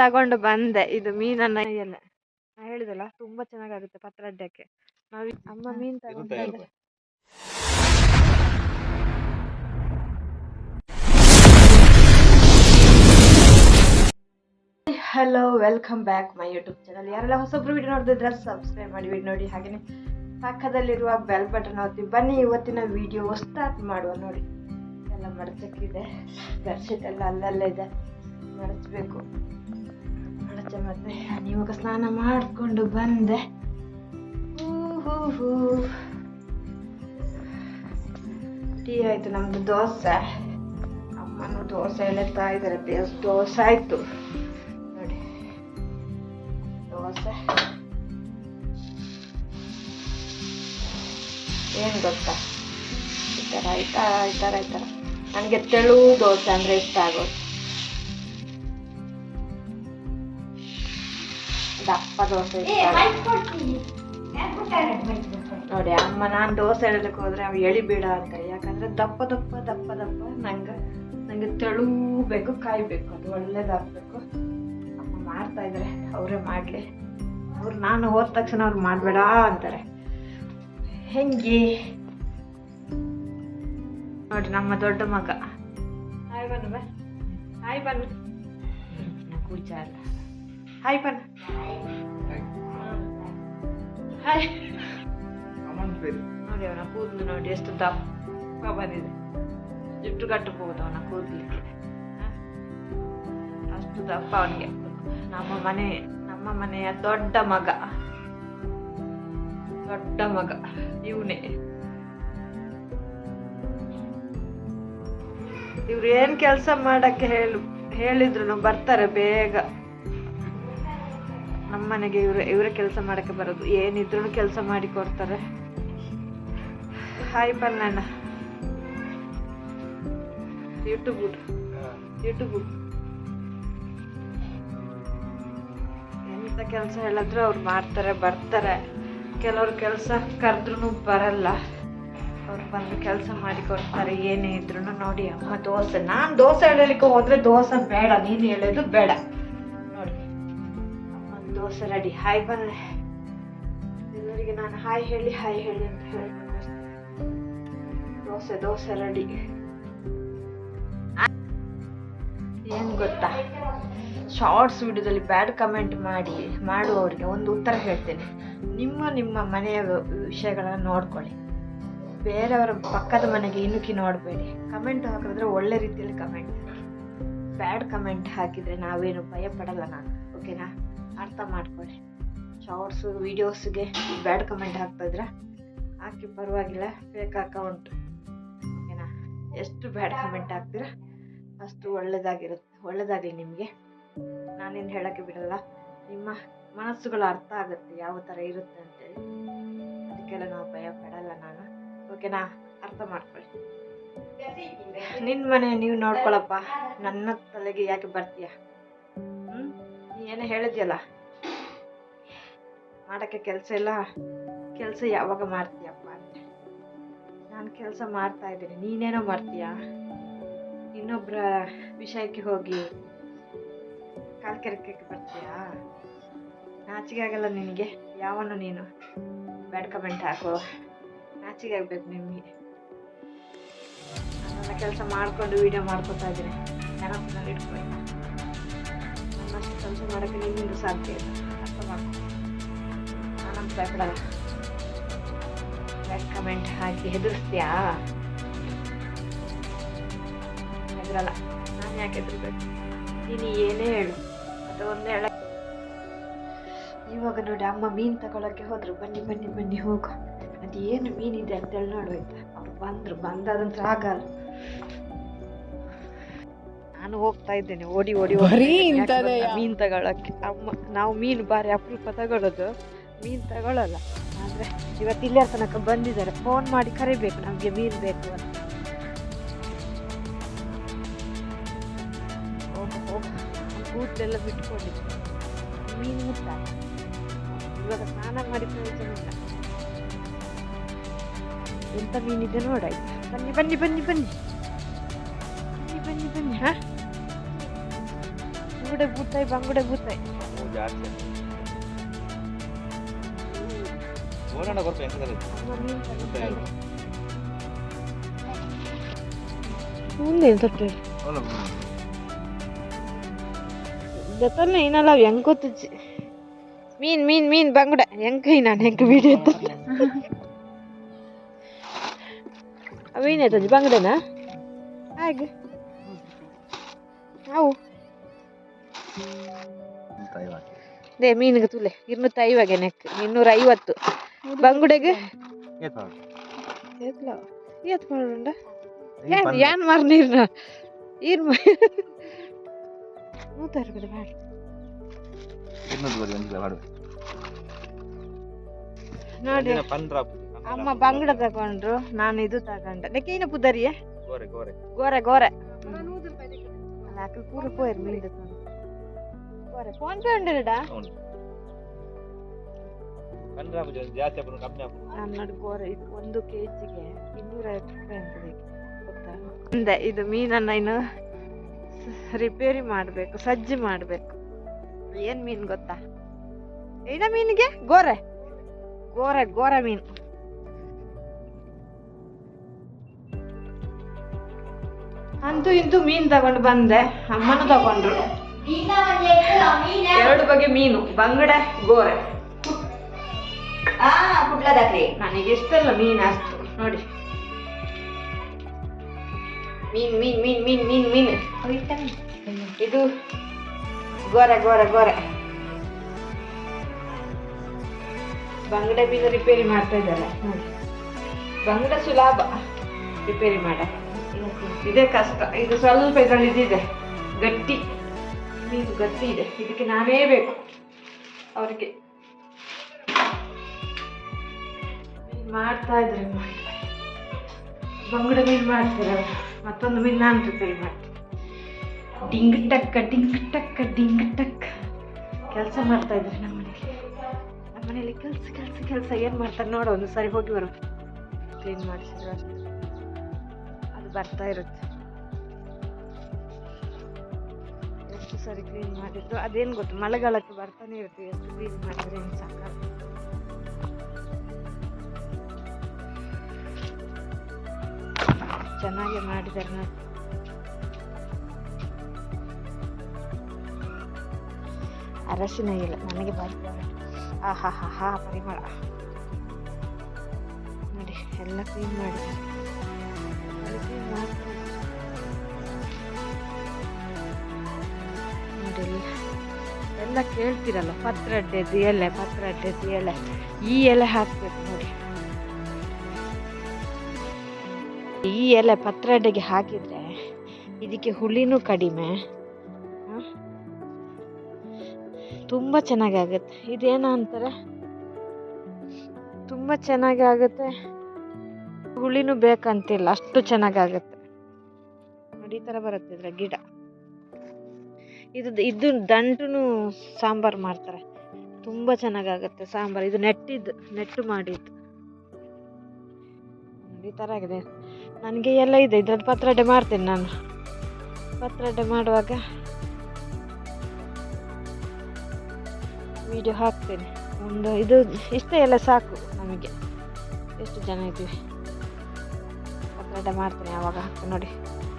ತಗೊಂಡು ಬಂದೆ ಇದು ಮೀನನ್ನ ಎಲ್ಲ ನಾ ಹೇಳಿದಲ್ಲ ತುಂಬಾ ಚೆನ್ನಾಗಾಗುತ್ತೆ ಪತ್ರೊಡೆಯಕ್ಕೆ. ನಾವು ಅಮ್ಮ ಮೀನ್ ತಗೊಂಡು ಬಂದೆ. Hello welcome back my YouTube channel ಯಾರೆಲ್ಲ ಹೊಸೊಬ್ರು ವಿಡಿಯೋ ನೋಡ್ತಿದ್ರೆ ಸಬ್ಸ್ಕ್ರೈಬ್ ಮಾಡಿ ವಿಡಿಯೋ ನೋಡಿ. ಹಾಗೆಯೇ ಪಕ್ಕದಲ್ಲಿರುವ ಬೆಲ್ ಬಟನ್ ಒತ್ತಿ ಬನ್ನಿ. ಇವತ್ತಿನ ವಿಡಿಯೋ ಸ್ಟಾರ್ಟ್ ಮಾಡುವ ನೋಡಿ. ಎಲ್ಲ ಮಡಚಕ್ಕಿದೆ. ಬೆಡ್ಶೀಟ್ ಎಲ್ಲ ಅಲ್ಲಲ್ಲೇ ಇದೆ. ಮಡಚಬೇಕು. ಮತ್ತೆ ಇವಾಗ ಸ್ನಾನ ಮಾಡಿಕೊಂಡು ಬಂದೆ. ಟೀ ಆಯ್ತು, ನಮ್ದು ದೋಸೆ. ಅಮ್ಮನೂ ದೋಸೆ ಎಲ್ಲ ತಾಯಿದಾರೆ ಬೇಸ್ ದೋಸೆ ಆಯ್ತು. ನೋಡಿ, ದೋಸೆ. ಏನು ಗೊತ್ತಾ? ಈ ಥರ ಥರ ಈ ಥರ ಥರ ನನಗೆ ತೆಳು ದೋಸೆ ಅಂದರೆ ಇಷ್ಟ ಆಗೋದು. ದಪ್ಪ ದೋಸೆ. ನೋಡಿ ಅಮ್ಮ ನಾನು ದೋಸೆ ಹೇಳಕ್ ಹೋದ್ರೆ ಅವು ಎಳಿಬೇಡ ಅಂತಾರೆ ಯಾಕಂದ್ರೆ ದಪ್ಪ ದಪ್ಪ ದಪ್ಪ ದಪ್ಪ ನಂಗೆ ನಂಗೆ ತೆಳು ಬೇಕು ಕಾಯ್ಬೇಕು. ಅದು ಒಳ್ಳೇದಾಗಬೇಕು. ಅಮ್ಮ ಮಾಡ್ತಾ ಇದ್ದಾರೆ ಅವರೇ ಮಾಡಲಿ. ಅವ್ರು ನಾನು ಹೋದ ತಕ್ಷಣ ಅವ್ರು ಮಾಡಬೇಡ ಅಂತಾರೆ. ಹೆಂಗಿ? ನೋಡಿ ನಮ್ಮ ದೊಡ್ಡ ಮಗ. Hi Bannu bye hi Pooja ಕೂಚ ಅಲ್ಲ. ಹಾಯ್ ಪನ್ ಹಾಯ್ ನೋಡಿ ಅವನ ಕೂದಲು ನೋಡಿ ಎಷ್ಟು ದಪ್ಪ ಬಂದಿದೆ. ಜುಟ್ಟು ಕಟ್ಟಬಹುದು ಅವನ ಕೂದಲಿಕ್ಕೆ ಅಷ್ಟು ದಪ್ಪ ಅವನಿಗೆ. ನಮ್ಮ ಮನೆ ನಮ್ಮ ಮನೆಯ ದೊಡ್ಡ ಮಗ. ದೊಡ್ಡ ಮಗ. ಇವನೇ. ಇವ್ರು ಏನ್ ಕೆಲಸ ಮಾಡಕ್ಕೆ ಹೇಳು ಹೇಳಿದ್ರು ಬರ್ತಾರೆ ಬೇಗ. ನಮ್ಮ ಮನೆಗೆ ಇವ್ರೆ ಇವರೇ ಕೆಲಸ ಮಾಡಕ್ಕೆ ಬರೋದು. ಏನಿದ್ರೂ ಕೆಲಸ ಮಾಡಿ ಕೊಡ್ತಾರೆ. ಹಾಯ್ ಬನ್ನಣ್ಣ ಯೂಟ್ಯೂಬ್ ಯೂಟ್ಯೂಬ್ ಎಂತ ಕೆಲಸ ಹೇಳಿದ್ರು ಅವ್ರು ಮಾಡ್ತಾರೆ ಬರ್ತಾರೆ. ಕೆಲವ್ರು ಕೆಲಸ ಕರೆದ್ರೂ ಬರಲ್ಲ. ಅವ್ರು ಬಂದು ಕೆಲಸ ಮಾಡಿ ಕೊಡ್ತಾರೆ. ಏನೇ ಇದ್ರು ನೋಡಿ ಅಮ್ಮ ದೋಸೆ. ನಾನು ದೋಸೆ ಹೇಳಲಿಕ್ಕೆ ಹೋದ್ರೆ ದೋಸೆ ಬೇಡ. ನೀನು ಹೇಳೋದು ಬೇಡ. ದೋಸೆ ರೆಡಿ ಹಾಯ್ ಬನ್ನಿ. ಎಲ್ಲರಿಗೆ ನಾನು ಹಾಯ್ ಹೇಳಿ ಹಾಯ್ ಹೇಳಿ ಅಂತ ಹೇಳ್ಬೇಕು ದೋಸೆ ದೋಸೆ ರೆಡಿ ಏನು ಗೊತ್ತಾ? ಶಾರ್ಟ್ಸ್ ವಿಡಿಯೋದಲ್ಲಿ ಬ್ಯಾಡ್ ಕಮೆಂಟ್ ಮಾಡಿ, ಮಾಡುವವರಿಗೆ ಒಂದು ಉತ್ತರ ಹೇಳ್ತೇನೆ. ನಿಮ್ಮ ನಿಮ್ಮ ಮನೆಯ ವಿಷಯಗಳನ್ನು ನೋಡ್ಕೊಳ್ಳಿ. ಬೇರೆಯವರ ಪಕ್ಕದ ಮನೆಗೆ ಇಣುಕಿ ನೋಡಬೇಡಿ. ಕಮೆಂಟ್ ಹಾಕಿದ್ರೆ ಒಳ್ಳೆ ರೀತಿಯಲ್ಲಿ ಕಮೆಂಟ್ ಬ್ಯಾಡ್ ಕಮೆಂಟ್ ಹಾಕಿದರೆ ನಾವೇನು ಭಯ ಪಡಲ್ಲ ನಾನು ಓಕೆನಾ ಅರ್ಥ ಮಾಡ್ಕೊಳ್ಳಿ. ಶಾರ್ಟ್ಸು ವೀಡಿಯೋಸ್ಗೆ ಬ್ಯಾಡ್ ಕಮೆಂಟ್ ಹಾಕ್ತಾಯಿದ್ರೆ ಹಾಕಿ ಪರವಾಗಿಲ್ಲ ಫೇಕ್ ಅಕೌಂಟ್ ಓಕೆನಾ ಎಷ್ಟು ಬ್ಯಾಡ್ ಕಮೆಂಟ್ ಹಾಕ್ತೀರಾ, ಅಷ್ಟು ಒಳ್ಳೆಯದಾಗಿರುತ್ತೆ ಒಳ್ಳೆಯದಾಗಲಿ ನಿಮಗೆ. ನಾನೇನು ಹೇಳೋಕ್ಕೆ ಬಿಡಲ್ಲ. ನಿಮ್ಮ ಮನಸ್ಸುಗಳು ಅರ್ಥ ಆಗುತ್ತೆ ಯಾವ ಥರ ಇರುತ್ತೆ ಅಂತೇಳಿ. ಅದಕ್ಕೆಲ್ಲ ನಾವು ಭಯ ಪಡಲ್ಲ ನಾನು. ಓಕೆನಾ ಅರ್ಥ ಮಾಡ್ಕೊಳ್ಳಿ. ನಿನ್ನ ಮನೆ ನೀವು ನೋಡ್ಕೊಳಪ್ಪ. ನನ್ನ ತಲೆಗೆ ಯಾಕೆ ಬರ್ತೀಯ? ಏನೋ ಹೇಳಿದ್ಯಲ್ಲ? ಮಾಡೋಕ್ಕೆ ಕೆಲಸ ಇಲ್ಲ. ಕೆಲಸ ಯಾವಾಗ ಮಾಡ್ತೀಯಪ್ಪ ಅಂತ. ನಾನು ಕೆಲಸ ಮಾಡ್ತಾ ಇದ್ದೀನಿ. ನೀನೇನೋ ಮಾಡ್ತೀಯಾ? ಇನ್ನೊಬ್ಬರ ವಿಷಯಕ್ಕೆ ಹೋಗಿ ಕಾಲ್ ಕೆರಕಕ್ಕೆ ಬರ್ತೀಯಾ? ನಾಚಿಗೆ ಆಗಲ್ಲ ನಿನಗೆ? ಯಾವನು ನೀನು? ಬ್ಯಾಡ್ ಕಮೆಂಟ್ ಹಾಕೋ. ನಾಚಿಗೆ ಆಗಬೇಕು ನಿಮಗೆ ನನ್ನ ಕೆಲಸ ಮಾಡಿಕೊಂಡು ವೀಡಿಯೋ ಮಾಡ್ಕೊತಾ ಇದ್ದೀನಿ. ನೆನಪಿನಲ್ಲಿ ಇಟ್ಕೊಳ್ಳಿ ಕೆಲಸ ಮಾಡೋಕ್ಕೆ ನಿಮ್ಮಿಂದ ಸಾಧ್ಯ ಇಲ್ಲ ನಾನಂತ ಭಯಪಡಲ್ಲ ಲೈಕ್ ಕಮೆಂಟ್ ಹಾಕಿ ಹೆದರ್ಸ್ತೀಯಾ ಹೆದರಲ್ಲ ನಾನು ಯಾಕೆ ಹೆದರ್ಬೇಕು ನೀನು ಏನೇ ಹೇಳು ಅದು ಒಂದೇ ಹೇಳ ಇವಾಗ ನೋಡಿ ಅಮ್ಮ ಮೀನು ತಗೊಳಕ್ಕೆ ಹೋದ್ರು ಬನ್ನಿ ಬನ್ನಿ ಬನ್ನಿ ಹೋಗು ಅದೇನು ಮೀನಿದೆ ಅಂತೇಳಿ ನೋಡೋಯ್ತು ಅವ್ರು ಬಂದರು ಬಂದಾದಂತ್ರ ಆಗಲ್ಲ ನಾನು ಹೋಗ್ತಾ ಇದ್ದೇನೆ ಓಡಿ ಓಡಿ ಮೀನ್ ತಗೊಳಕ್ಕೆ? ಅಮ್ಮ ನಾವು ಮೀನು ಬಾರಿ ಅಪರೂಪ ತಗೊಳ್ಳೋದು ಮೀನ್ ತಗೊಳ್ಳಲ್ಲ ಆದ್ರೆ ಇವತ್ತು ಇಲ್ಲೇ ತನಕ ಬಂದಿದ್ದಾರೆ. ಫೋನ್ ಮಾಡಿ ಕರಿಬೇಕು ನಮಗೆ ಮೀನ್ ಬೇಕು ಅಂತ. ಹೋಗು ಹೋಗು. ಕೂದಲೆಲ್ಲ ಬಿಟ್ಕೊಂಡಿದ್ದೆ ಮೀನು ಮುಟ್ಟ ಇವಾಗ ಸ್ನಾನ ಮಾಡಿ ಪ್ರಯೋಜನ ಇಲ್ಲ. ಎಂತ ಮೀನಿದೆ ನೋಡಾಯ್ತು ಬನ್ನಿ ಬನ್ನಿ ಬನ್ನಿ ಬನ್ನಿ. ಬನ್ನಿ ಬನ್ನಿ ಬನ್ನಿ ಹಾ? ನೋಡಿ ಬಂಗುಡೆ ಬೂತಾಯಿ ಬಂಗುಡೆ ಬೂತಾಯಿ. ಓ ಜಾಸ್ತಿ. ಓಡಾಡ ಕೊಡ್ತಾ ಎಂತ ಮುಂದೆ ತೊಟ್ಟು ಜೊತಲ್ನ ಏನಲ್ಲ ಅವು ಹೆಂಗ್ ಗೊತ್ತಿಚ್ಚಿ ಮೀನ್ ಮೀನ್ ಮೀನ್ ಬಂಗುಡೆ. ಹೆಂಗ್ ಕೈ ನಾನು ಹೆಂಗ್ ವಿಡಿಯೋ ಅವೇನಾಯ್ತಜ್ಜಿ ಬಂಗುಡೆನಾ? ಹಾಗೆ. ಅವು ದೇ ಮೀನಿಗೆ ತುಲೆ. ಇನ್ನೂರ ತೈವಾಗೆ ನೆಕ್ ಇನ್ನೂರ ಐವತ್ತು ಬಂಗುಡೆಗೆ ಏತ್ ಮಾಡೋಣ ಏನ್ ಯಾನ್ ಮಾರ್ ನೀರ್ನ? ಈರ್ ನೂತಾರ ರೂಪಾಯಿ ಮಾಡಿ. ನೋಡಿ. ಅಮ್ಮ ಬಂಗಡ ತಗೊಂಡ್ರು. ನಾನು ಇದು ತಗೊಂಡೆ. ನೆಕ್ಕೇನ ಪುದರಿಯೇ? ಗೋರೆ ಗೋರೆ. ಗೋರೆ ಗೋರೆ. ಅಲ್ಲ ಪೂರ ಪೋಯರ್ ಮೀನ್ ತಗೊಂಡು ಗೋರೆ ಫೋನ್ ಪೇ ಉಂಡಿರಡ అవును ಪಂದ್ರಾಪು ಜಾಸ್ತಿ ಹಾಕೋದು ಕಮ್ಮಿ ಹಾಕೋದು ನಾನು ನೋಡಿ ಗೋರೆ ಇದು ಒಂದು ಕೆ ಜಿಗೆ ಇನ್ನೂರೈವತ್ತು ರೂಪಾಯಿ ಅಂತ ಬೇಕು ಗೊತ್ತಾ ಅಂದೆ ಇದು ಮೀನನ್ನ ಇನ್ನು ಸ- ರಿಪೇರಿ ಮಾಡಬೇಕು ಸಜ್ಜಿ ಮಾಡಬೇಕು ಏನ್ ಮೀನ್ ಗೊತ್ತಾ ಏನ ಮೀನಿಗೆ ಗೋರೆ ಗೋರೆ ಗೋರೆ ಮೀನು ಅಂತೂ ಇಂತೂ ಮೀನ್ ತಗೊಂಡು ಬಂದೆ ಅಮ್ಮನ ತಗೊಂಡ್ರು ಎರಡು ಬಗೆ ಮೀನು ಬಂಗಡೆ ಗೋರೆ. ನನಗೆ ಇಷ್ಟಲ್ಲ ಮೀನು ಅಷ್ಟು. ನೋಡಿ. ಮೀನ್ ಮೀನ್ ಮೀನ್ ಮೀನ್ ಮೀನ್ ಮೀನ್. ಇದು ಗೋರೆ ಗೋರೆ ಗೋರೆ. ಬಂಗಡೆ ಮೀನು ರಿಪೇರಿ ಮಾಡ್ತಾ ಇದ್ದಾರೆ. ನೋಡಿ. ಬಂಗಡೆ ಸುಲಭ ರಿಪೇರಿ ಮಾಡ. ಇದೇ ಕಷ್ಟ. ಇದು ಸ್ವಲ್ಪ ಇದರಲ್ಲಿ ಇದಿದೆ ಗಟ್ಟಿ. ಮೀನು ಗತಿ ಇದೆ. ಇದಕ್ಕೆ ನಾನೇ ಬೇಕು. ಅವರಿಗೆ ಮಾಡ್ತಾ ಇದ್ರೆ ಬಂಗಡ ಮೀನು ಮಾಡ್ತಾರೆ ಅವರು ಮತ್ತೊಂದು ಮೀನು ನಾನು ರಿಪೇರಿ ಮಾಡ್ತೀನಿ. ಡಿಂಗ್ ಟಕ್ಕ ಡಿಂಗ್ ಟಕ್ಕ ಡಿಂಗ್ ಟಕ್. ಕೆಲಸ ಮಾಡ್ತಾ ಇದ್ರೆ ನಮ್ಮ ಮನೇಲಿ ನಮ್ಮ ಮನೇಲಿ ಕೆಲಸ ಕೆಲಸ ಕೆಲಸ. ಏನು ಮಾಡ್ತಾರೆ ನೋಡೋ ಒಂದು ಸರಿ ಹೋಗಿ ಬರೋ. ಕ್ಲೀನ್ ಮಾಡಿಸಿದ್ರು ಅಷ್ಟೇ. ಅದು ಬರ್ತಾ ಇರುತ್ತೆ. ಎಷ್ಟು ಸರಿ ಕ್ಲೀನ್ ಮಾಡಿದ್ದು? ಅದೇನು ಗೊತ್ತು? ಮಳೆಗಾಲಕ್ಕೆ ಬರ್ತಾನೆ ಇರ್ತೀವಿ. ಎಷ್ಟು ಕ್ಲೀನ್ ಮಾಡಿದ್ರೆ ಏನು ಚೆನ್ನಾಗಿ ಮಾಡಿದ್ದಾರೆ ನೋಡಿ. ಅರಸಿನ ಇಲ್ಲ ನನಗೆ ಬರ್ತಾರೆ ಆಹಾ ಹಾ ಹಾ ಪರಿಮಳ. ನೋಡಿ, ಎಲ್ಲ ಕ್ಲೀನ್ ಮಾಡಿದ್ದಾರೆ. ಎಲ್ಲ ಎಲ್ಲ ಕೇಳ್ತಿರಲ್ಲ ಪತ್ರಡ್ಡೆದು ಎಲೆ ಪತ್ರಡ್ಡೆದು ಎಲೆ. ಈ ಎಲೆ ಹಾಕ್ಬೇಕು ನೋಡಿ. ಈ ಎಲೆ ಪತ್ರಡ್ಡೆಗೆ ಹಾಕಿದರೆ ಇದಕ್ಕೆ ಹುಳಿನೂ ಕಡಿಮೆ? ತುಂಬ ಚೆನ್ನಾಗಾಗುತ್ತೆ. ಇದೇನ ಅಂತಾರೆ? ತುಂಬ ಚೆನ್ನಾಗಿ ಆಗುತ್ತೆ ಹುಳಿನೂ ಬೇಕಂತಿಲ್ಲ, ಅಷ್ಟು ಚೆನ್ನಾಗಾಗುತ್ತೆ. ನೋಡಿ, ಈ ಥರ ಬರುತ್ತೆ ಇದರ ಗಿಡ. ಇದು ಇದು ದಂಟು ಸಾಂಬಾರು ಮಾಡ್ತಾರೆ. ತುಂಬ ಚೆನ್ನಾಗಾಗುತ್ತೆ ಸಾಂಬಾರು. ಇದು ನೆಟ್ಟಿದ್ದು, ನೆಟ್ಟು ಮಾಡಿದ್ದು. ಈ ಥರ ಆಗಿದೆ. ನನಗೆ ಎಲ್ಲ ಇದೆ. ಇದ್ರದ್ದು ಪತ್ರಡೆ ಮಾಡ್ತೇನೆ ನಾನು. ಪತ್ರಡೆ ಮಾಡುವಾಗ ವಿಡಿಯೋ ಹಾಕ್ತೇನೆ. ಒಂದು ಇದು ಇಷ್ಟೇ ಎಲ್ಲ ಸಾಕು ನಮಗೆ. ಎಷ್ಟು ಜನ ಇದ್ದೀವಿ? ಪತ್ರಡೆ ಮಾಡ್ತೇನೆ ಯಾವಾಗ ಹಾಕ್ತೇನೆ ನೋಡಿ.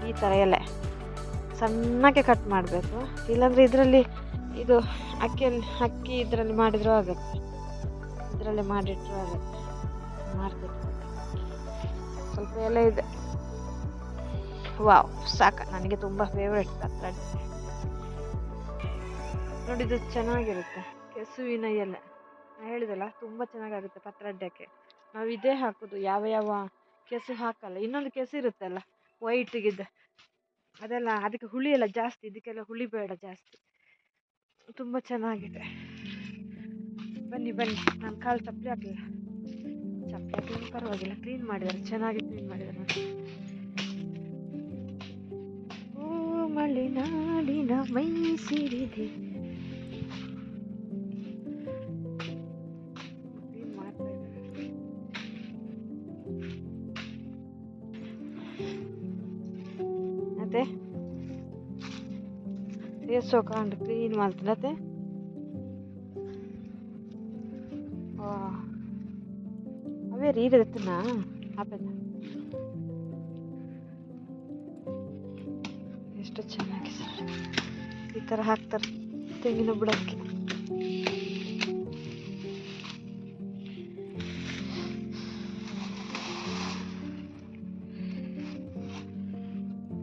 ಈ ಥರ ಎಲೆ ಸಣ್ಣಕ್ಕೆ ಕಟ್ ಮಾಡಬೇಕು. ಇಲ್ಲಾಂದರೆ ಇದರಲ್ಲಿ ಇದು ಅಕ್ಕಿಯಲ್ಲಿ ಅಕ್ಕಿ ಇದರಲ್ಲಿ ಮಾಡಿದರೂ ಆಗುತ್ತೆ. ಇದರಲ್ಲೇ ಮಾಡಿಟ್ಟರೂ ಆಗುತ್ತೆ. ಮಾಡಬೇಕು. ಸ್ವಲ್ಪ ಎಲ್ಲ ಇದೆ. ವಾವ್, ಸಾಕ. ನನಗೆ ತುಂಬ ಫೇವ್ರೆಟ್ ಪತ್ರೊಡೆ ನೋಡಿ, ಇದು ಚೆನ್ನಾಗಿರುತ್ತೆ. ಕೆಸುವಿನ ಎಲೆ. ಹೇಳಿದಲ್ಲ, ತುಂಬ ಚೆನ್ನಾಗಾಗುತ್ತೆ ಪತ್ರೊಡ್ಡಕ್ಕೆ ನಾವು ಇದೇ ಹಾಕೋದು. ಯಾವ ಯಾವ ಕೆಸು ಹಾಕಲ್ಲ. ಇನ್ನೊಂದು ಕೆಸು ಇರುತ್ತಲ್ಲ ವೈಟಿಗಿದ್ದ ಅದೆಲ್ಲ ಅದಕ್ಕೆ ಹುಳಿ ಎಲ್ಲ ಜಾಸ್ತಿ, ಇದಕ್ಕೆಲ್ಲ ಹುಳಿ ಬೇಡ ಜಾಸ್ತಿ. ತುಂಬ ಚೆನ್ನಾಗಿದೆ. ಬನ್ನಿ ಬನ್ನಿ. ನಾನು ಕಾಲು ಚಪ್ಪಲಿ ಹಾಕಲಿಲ್ಲ ಚಪ್ಪಲಿ ಹಾಕಲಿಲ್ಲ ಪರವಾಗಿಲ್ಲ. ಕ್ಲೀನ್ ಮಾಡಿದ್ದಾರೆ. ಚೆನ್ನಾಗಿ ಕ್ಲೀನ್ ಮಾಡಿದ್ದಾರೆ ಓ ಮಲೆನಾಡಿನ ಮೈ ಸಿರಿದೆ. ಮತ್ತೆ ಎಷ್ಟೋ ಕಾಂಡು ಕ್ಲೀನ್ ಮಾಡ್ತೀನತ್ತೆ ಅವೇ ರೀಡ್ ಎತ್ತನಾ ಆಪದ ಎಷ್ಟು ಚೆನ್ನಾಗಿ ಸರ್ ಈ ಥರ ಹಾಕ್ತಾರೆ ತೆಂಗಿನ ಬುಡಕ್ಕೆ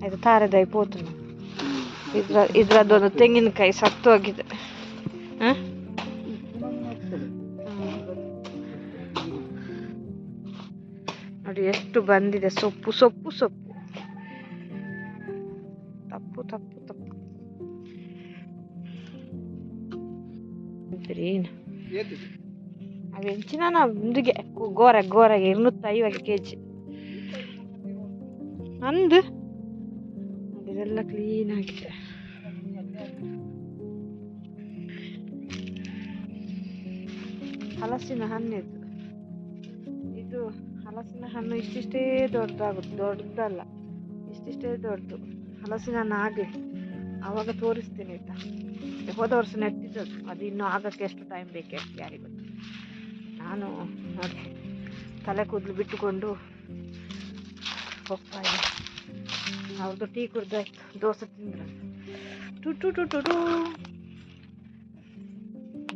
ಇದು ತಾರದೈ ಪೋತು ಇದ್ರ ಇದ್ರದ್ದೊಂದು ತೆಂಗಿನಕಾಯಿ ಸತ್ತು ಹೋಗಿದೆ? ನೋಡಿ ಎಷ್ಟು ಬಂದಿದೆ ಸೊಪ್ಪು ಸೊಪ್ಪು ಸೊಪ್ಪು. ತಪ್ಪು ತಪ್ಪು ತಪ್ಪು. ಅವೆಂಚಿನ ಅವು ಹೆಂಚಿನ ಮುಂದಿಗೆ ಗೋರ ಗೋರಗೆ ಐವತ್ತು ಕೆ ಜಿ ಅಂದು ಇದೆಲ್ಲ ಕ್ಲೀನ್ ಆಗಿದೆ ಹಲಸಿನ ಹಣ್ಣು ಇದು ಹಲಸಿನ ಹಣ್ಣು ಇಷ್ಟಿಷ್ಟೇ ದೊಡ್ಡದಾಗುತ್ತೆ. ದೊಡ್ಡದಲ್ಲ. ಇಷ್ಟಿಷ್ಟೇ ದೊಡ್ಡದು. ಹಲಸಿನ ಹಣ್ಣು ಆಗಿ ಆವಾಗ ತೋರಿಸ್ತೀನಿ ಆಯ್ತಾ? ಹೋದ ವರ್ಷ ನೆಟ್ಟಿದ್ದದು ಅದು ಇನ್ನೂ ಆಗಕ್ಕೆ ಎಷ್ಟು ಟೈಮ್ ಬೇಕು ಯಾರಿಗೂ ನಾನು ನೋಡಿ ತಲೆ ಕೂದಲು ಬಿಟ್ಟುಕೊಂಡು ಹೋಗ್ತಾ ಅವ್ರದ್ದು ಟೀ ಕುಡ್ದಾಯ್ತು ದೋಸೆ ತಿಂದ್ರೆ. ಟು ಟು ಟು ಟು ಟು.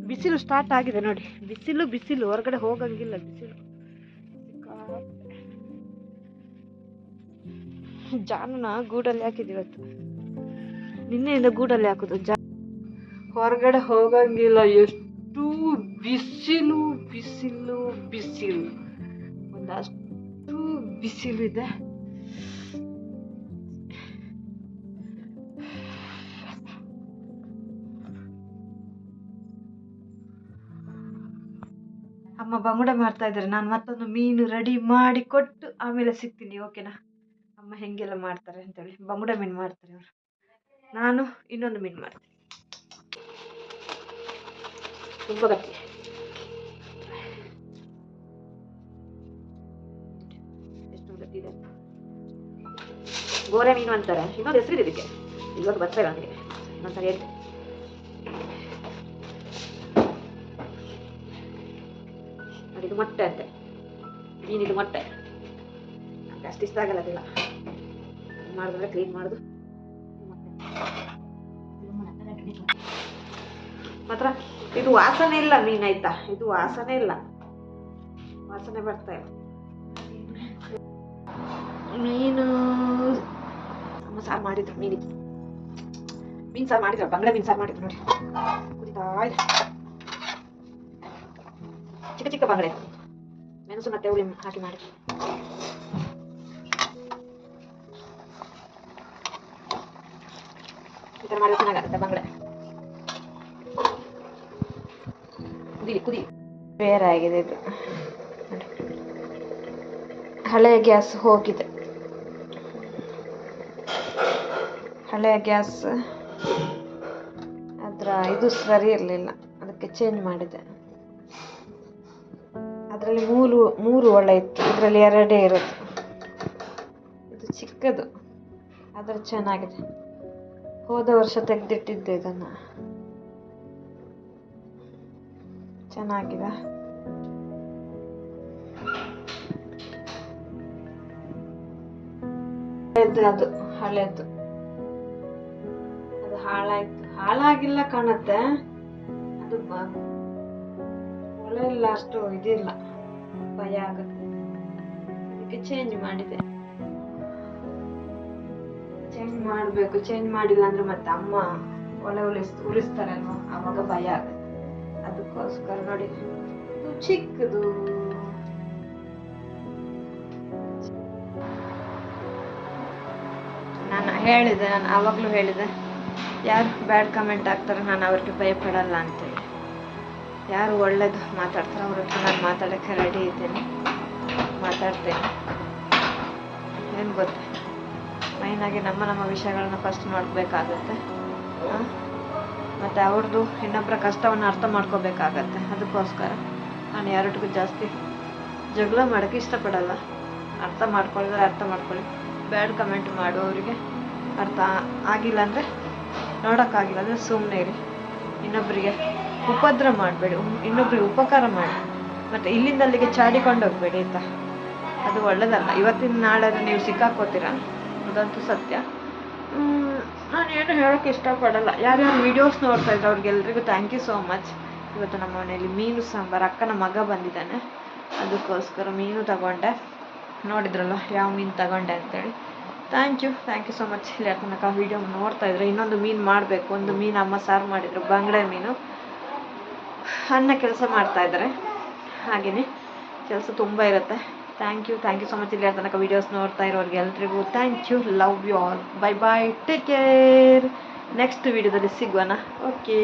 ಬಿಸಿಲು ಸ್ಟಾರ್ಟ್ ಆಗಿದೆ ನೋಡಿ. ಬಿಸಿಲು ಬಿಸಿಲು. ಹೊರಗಡೆ ಹೋಗಂಗಿಲ್ಲ ಬಿಸಿಲು. ಜಾನನ ಗೂಡಲ್ಲಿ ಹಾಕಿದಿವತ್ತು ನಿನ್ನೆಯಿಂದ ಗೂಡಲ್ಲಿ ಹಾಕೋದು. ಜಾ ಹೊರಗಡೆ ಹೋಗಂಗಿಲ್ಲ. ಎಷ್ಟು ಬಿಸಿಲು ಬಿಸಿಲು ಬಿಸಿಲು. ಒಂದಷ್ಟು ಬಿಸಿಲು ಅಮ್ಮ ಬಂಗುಡ ಮಾಡ್ತಾ ಇದ್ದಾರೆ. ನಾನು ಮತ್ತೊಂದು ಮೀನು ರೆಡಿ ಮಾಡಿ ಕೊಟ್ಟು ಆಮೇಲೆ ಸಿಗ್ತೀನಿ ಓಕೆನಾ ಅಮ್ಮ ಹೆಂಗೆಲ್ಲ ಮಾಡ್ತಾರೆ ಅಂತೇಳಿ. ಬಂಗುಡ ಮೀನು ಮಾಡ್ತಾರೆ ಅವರು. ನಾನು ಇನ್ನೊಂದು ಮೀನು ಮಾಡ್ತೀನಿ ತುಂಬ ಗಟ್ಟಿ. ಎಷ್ಟು ಗಟ್ಟಿ ಇದೆ. ಗೋರೆ ಮೀನು ಅಂತಾರೆ. ಇನ್ನೊಂದು ಹೆಸರಿದೆ ಇದಕ್ಕೆ. ಇವತ್ತು ಬರ್ತಾರೆ ನನಗೆ. ಒಂದ್ಸರಿ ಹೇಳ್ತೀನಿ ಇದು ಮೊಟ್ಟೆ ಅಂತೆ. ಮೀನಿದು ಮೊಟ್ಟೆ. ನಮ್ಗೆ ಅಷ್ಟು ಇಷ್ಟ ಆಗಲ್ಲ ಅದೆಲ್ಲ. ಮಾಡಿದ್ರೆ ಕ್ಲೀನ್ ಮಾಡೋದು. ಮಾತ್ರ, ಇದು ವಾಸನೆ ಇಲ್ಲ ಮೀನ್ ಆಯ್ತಾ? ಇದು ವಾಸನೆ ಇಲ್ಲ. ವಾಸನೆ ಬರ್ತಾ ಇಲ್ಲ. ಮೀನು ಸಾರು ಮಾಡಿದ್ರು ಮೀನಿಗೆ. ಮೀನ್ ಸಾರು ಮಾಡಿದ್ರು, ಬಂಗಡೆ ಮೀನ್ ಸಾರು ಮಾಡಿದ್ರು ನೋಡಿ. ಇದೆ. ಚಿಕ್ಕ ಚಿಕ್ಕ ಬಂಗಡೆ ಮೆಣಸು ಮತ್ತೆ ಹುಳಿ ಹಾಕಿ ಮಾಡಿ. ಈ ಥರ ಮಾಡಿದ್ರೆ ಚೆನ್ನಾಗಾಗುತ್ತೆ ಬಂಗಡೆ ಕುದಿ ಕುದಿ ಬೇರೆ ಆಗಿದೆ ಇದು. ಹಳೆ ಹಳೆಯ ಗ್ಯಾಸ್ ಹೋಗಿದೆ. ಹಳೆಯ ಗ್ಯಾಸ್ ಅದರ ಇದು ಸರಿ ಇರಲಿಲ್ಲ. ಅದಕ್ಕೆ ಚೇಂಜ್ ಮಾಡಿದೆ. ಅದರಲ್ಲಿ ಮೂರು ಮೂರು ಒಳ್ಳೆ ಇತ್ತು. ಇದರಲ್ಲಿ ಎರಡೇ ಇರೋದು ಇದು ಚಿಕ್ಕದು. ಆದರೆ ಚೆನ್ನಾಗಿದೆ. ಹೋದ ವರ್ಷ ತೆಗೆದಿಟ್ಟಿದ್ದೆ ಇದನ್ನು. ಚೆನ್ನಾಗಿದೆ. ಅದು, ಹಳೆದು. ಅದು ಹಾಳಾಯ್ತು. ಹಾಳಾಗಿಲ್ಲ ಕಾಣತ್ತೆ. ಅದು ಒಳ್ಳೆ ಇಲ್ಲ ಅಷ್ಟು ಇದಿಲ್ಲ. ಭಯ ಆಗುತ್ತೆ. ಅದಕ್ಕೆ ಚೇಂಜ್ ಮಾಡಿದೆ. ಚೇಂಜ್ ಮಾಡಬೇಕು ಚೇಂಜ್ ಮಾಡಿಲ್ಲ ಅಂದ್ರೆ ಮತ್ತೆ ಅಮ್ಮ ಒಲೆ ಉಳಿಸ್ ಉರಿಸ್ತಾರಲ್ವ? ಅವಾಗ ಭಯ ಆಗುತ್ತೆ. ಅದಕ್ಕೋಸ್ಕರ ನೋಡಿ. ಚಿಕ್ಕದು. ನಾನು ಹೇಳಿದೆ, ನಾನು ಆವಾಗಲೂ ಹೇಳಿದೆ. ಯಾರು ಬ್ಯಾಡ್ ಕಮೆಂಟ್ ಹಾಕ್ತಾರೆ ನಾನು ಅವ್ರಿಗೆ ಭಯಪಡಲ್ಲ ಅಂತೇಳಿ ಯಾರು ಒಳ್ಳೇದು ಮಾತಾಡ್ತಾರೆ ಅವ್ರ ಹತ್ರ ನಾನು ಮಾತಾಡೋಕ್ಕೆ ರೆಡಿ ಇದ್ದೇನೆ. ಮಾತಾಡ್ತೇನೆ. ಏನು ಗೊತ್ತೆ? ಮೈನಾಗಿ ನಮ್ಮ ನಮ್ಮ ವಿಷಯಗಳನ್ನ ಫಸ್ಟ್ ನೋಡಬೇಕಾಗತ್ತೆ. ಮತ್ತು ಅವ್ರದ್ದು ಇನ್ನೊಬ್ಬರ ಕಷ್ಟವನ್ನು ಅರ್ಥ ಮಾಡ್ಕೋಬೇಕಾಗತ್ತೆ. ಅದಕ್ಕೋಸ್ಕರ ನಾನು ಯಾರೊಟ್ಟಿಗೂ ಜಾಸ್ತಿ ಜಗಳ ಮಾಡೋಕ್ಕೆ ಇಷ್ಟಪಡಲ್ಲ. ಅರ್ಥ ಮಾಡ್ಕೊಳ್ಳಿದ್ರೆ ಅರ್ಥ ಮಾಡ್ಕೊಳ್ಳಿ. ಬ್ಯಾಡ್ ಕಮೆಂಟ್ ಮಾಡುವವರಿಗೆ ಅರ್ಥ ಆಗಿಲ್ಲ ಅಂದರೆ ನೋಡೋಕ್ಕಾಗಿಲ್ಲ ಅಂದರೆ ಸುಮ್ಮನೆ ಇರಿ. ಇನ್ನೊಬ್ಬರಿಗೆ ಉಪದ್ರ ಮಾಡಬೇಡಿ ಇನ್ನೊಬ್ಬರಿಗೆ ಉಪಕಾರ ಮಾಡಿ. ಮತ್ತು ಇಲ್ಲಿಂದ ಅಲ್ಲಿಗೆ ಚಾಡಿಕೊಂಡು ಹೋಗ್ಬೇಡಿ, ಆಯಿತಾ? ಅದು ಒಳ್ಳೆಯದಲ್ಲ ಇವತ್ತಿನ ನಾಳೆ ನೀವು ಸಿಕ್ಕಾಕೋತೀರ? ಅದಂತೂ ಸತ್ಯ. ನಾನು ಏನು ಹೇಳೋಕ್ಕೆ ಇಷ್ಟಪಡಲ್ಲ. ಯಾರ್ಯಾರು ವೀಡಿಯೋಸ್ ನೋಡ್ತಾ ಇದ್ರು ಅವ್ರಿಗೆಲ್ರಿಗೂ ಥ್ಯಾಂಕ್ ಯು ಸೋ ಮಚ್ ಇವತ್ತು ನಮ್ಮ ಮನೆಯಲ್ಲಿ ಮೀನು ಸಾಂಬಾರು, ಅಕ್ಕನ ಮಗ ಬಂದಿದ್ದಾನೆ. ಅದಕ್ಕೋಸ್ಕರ ಮೀನು ತಗೊಂಡೆ. ನೋಡಿದ್ರಲ್ಲ, ಯಾವ ಮೀನು ತಗೊಂಡೆ ಅಂತೇಳಿ. Thank you thank you so much ಇಲ್ಲಿ ತನಕ ವೀಡಿಯೋ ನೋಡ್ತಾ ಇದ್ರೆ ಇನ್ನೊಂದು ಮೀನು ಮಾಡಬೇಕು. ಒಂದು ಮೀನು ಅಮ್ಮ ಸಾರು ಮಾಡಿದ್ರು, ಬಂಗಡೆ ಮೀನು. ಅನ್ನ ಕೆಲಸ ಮಾಡ್ತಾ ಇದ್ದಾರೆ. ಹಾಗೆಯೇ ಕೆಲಸ ತುಂಬ ಇರುತ್ತೆ. Thank you thank you so much ಇಲ್ಲಿ ತನಕ ವೀಡಿಯೋಸ್ ನೋಡ್ತಾ ಇರೋರಿಗೆ ಎಲ್ರಿಗೂ thank you love you all bye bye take care next ವೀಡಿಯೋದಲ್ಲಿ ಸಿಗೋಣ ಓಕೆ